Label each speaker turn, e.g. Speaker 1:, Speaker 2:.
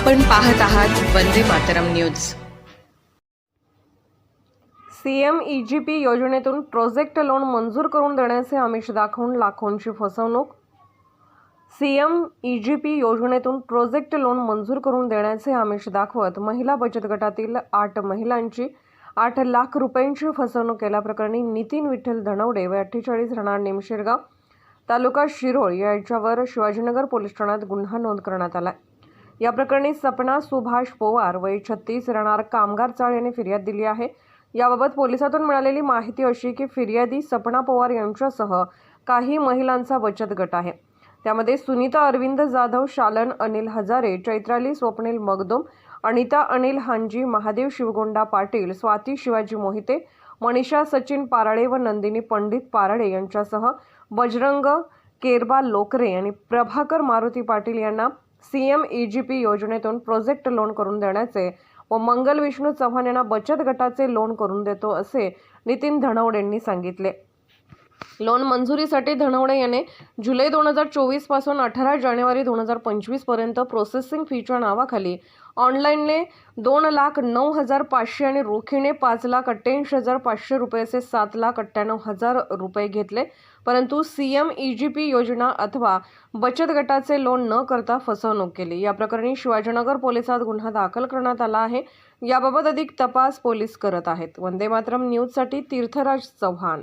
Speaker 1: आपण पाहत आहात Vande Mataram news.
Speaker 2: CM EGP योजनेतून प्रोजेक्ट लोन मंजूर करून देण्याचे आमिष दाखवून लाखोंची फसवणूक. सीएम ईजीपी योजनेतून प्रोजेक्ट लोन मंजूर करून देण्याचे आमिष दाखवत महिला बचत गटातील आठ महिलांची आठ लाख रुपयांची फसवणूक केल्याप्रकरणी नितीन विठ्ठल धनवडे व अठ्ठेचाळीस राहणार निमशिरगाव तालुका शिरोळ याच्यावर शिवाजीनगर पोलीस ठाण्यात गुन्हा नोंद करण्यात आला या प्रकरणी सपना सुभाष पोवार वय छत्तीस राहणार कामगार चाळ यांनी फिर्याद दिली आहे. याबाबत पोलिसातून मिळालेली माहिती अशी की फिर्यादी सपना पवार यांच्यासह काही महिलांचा बचत गट आहे. त्यामध्ये सुनीता अरविंद जाधव शालन अनिल हजारे चैत्राली स्वप्नील मगदुम अनिता अनिल हांजी महादेव शिवगोंडा पाटील स्वाती शिवाजी मोहिते मनीषा सचिन पाराळे व नंदिनी पंडित पाराळे यांच्यासह बजरंग केरबा लोकरे आणि प्रभाकर मारुती पाटील यांना C M E G P योजनेतून प्रोजेक्ट लोन करून देण्याचे व मंगल विष्णू चव्हाण यांना बचत गटाचे लोन करून देतो असे नितीन धनवडेंनी सांगितले. लोन मंजुरीसाठी धनवडे याने जुलै दोन हजार चोवीसपासून अठरा जानेवारी दोन हजार पंचवीसपर्यंत प्रोसेसिंग फीच्या नावाखाली ऑनलाईनने दोन लाख नऊ हजार पाचशे आणि रोखीने पाच लाख अठ्ठ्याऐंशी हजार पाचशे रुपये असे सात लाख अठ्ठ्याण्णव हजार रुपये घेतले. परंतु C M E G P योजना अथवा बचत गटाचे लोन न करता फसवणूक केली. या प्रकरणी शिवाजीनगर पोलिसात गुन्हा दाखल करण्यात आला आहे. याबाबत अधिक तपास पोलीस करत आहेत. वंदे मातरम न्यूजसाठी तीर्थराज चव्हाण.